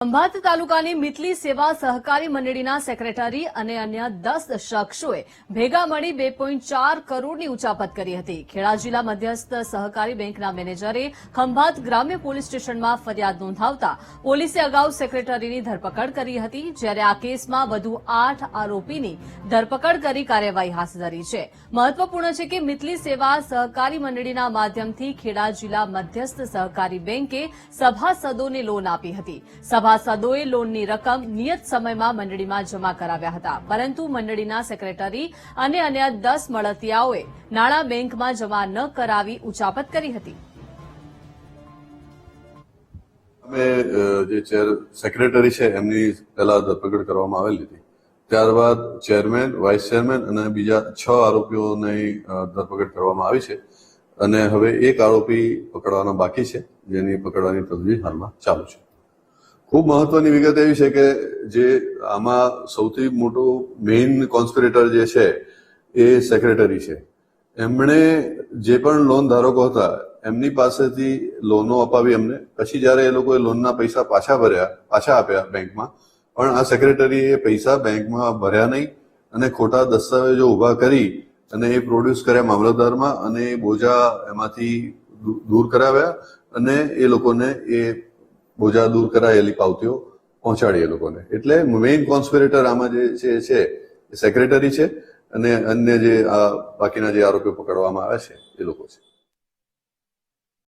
ખંભાત તાલુકાની મિતલી સેવા સહકારી મંડળીના સેક્રેટરી અને અન્ય દસ શખ્સોએ ભેગા મળી બે પોઈન્ટ ચાર કરોડની ઉચાપત કરી હતી. ખેડા જિલ્લા મધ્યસ્થ સહકારી બેંકના મેનેજરે ખંભાત ગ્રામ્ય પોલીસ સ્ટેશનમાં ફરિયાદ નોંધાવતા પોલીસે અગાઉ સેક્રેટરીની ધરપકડ કરી હતી, જ્યારે આ કેસમાં વધુ આઠ આરોપીની ધરપકડ કરી કાર્યવાહી હાથ ધરી છે. મહત્વપૂર્ણ છે કે મિતલી સેવા સહકારી મંડળીના માધ્યમથી ખેડા જિલ્લા મધ્યસ્થ સહકારી બેંકે સભાસદોને લોન આપી હતી. સભાસદોએ લોનની રકમ નિયત સમયમાં મંડળીમાં જમા કરાવ્યા હતા. પરંતુ મંડળીના સેક્રેટરી અને અન્ય દસ મળતિયાઓએ નાણાં બેંકમાં જમા ન કરાવી ઉચાપત કરી હતી. અમે જે ચેર, સેક્રેટરી છે, એમની પહેલા ધરપકડ કરવામાં આવેલી હતી. ત્યારબાદ ચેરમેન, વાઇસ ચેરમેન અને બીજા છ આરોપીઓની ધરપકડ કરવામાં આવી છે. અને હવે એક આરોપી પકડવાનો બાકી છે, જેની પકડવાની તજવીજ હાલમાં ચાલુ છે. ખૂબ મહત્વની વિગત એવી છે કે જે આમાં સૌથી મોટું મેઇન કોન્સ્પિરેટર જે છે એ સેક્રેટરી છે. એમણે જે પણ લોન ધારકો હતા, એમની પાસેથી લોનો અપાવી એમને. પછી જ્યારે એ લોકોએ લોનના પૈસા પાછા ભર્યા, પાછા આપ્યા બેંકમાં, પણ આ સેક્રેટરીએ પૈસા બેંકમાં ભર્યા નહીં અને ખોટા દસ્તાવેજો ઊભા કરી અને એ પ્રોડ્યુસ કર્યા મામલતદારમાં અને એ બોજા એમાંથી દૂર કરાવ્યા અને એ લોકોને એ બોજા દૂર કરાયેલી પાવતીઓ પહોંચાડી એ લોકોને. એટલે મેઇન કોન્સ્પિરેટર આમાં જે છે સેક્રેટરી છે અને અન્ય જે આ બાકીના જે આરોપીઓ પકડવામાં આવ્યા છે, એ લોકો છે.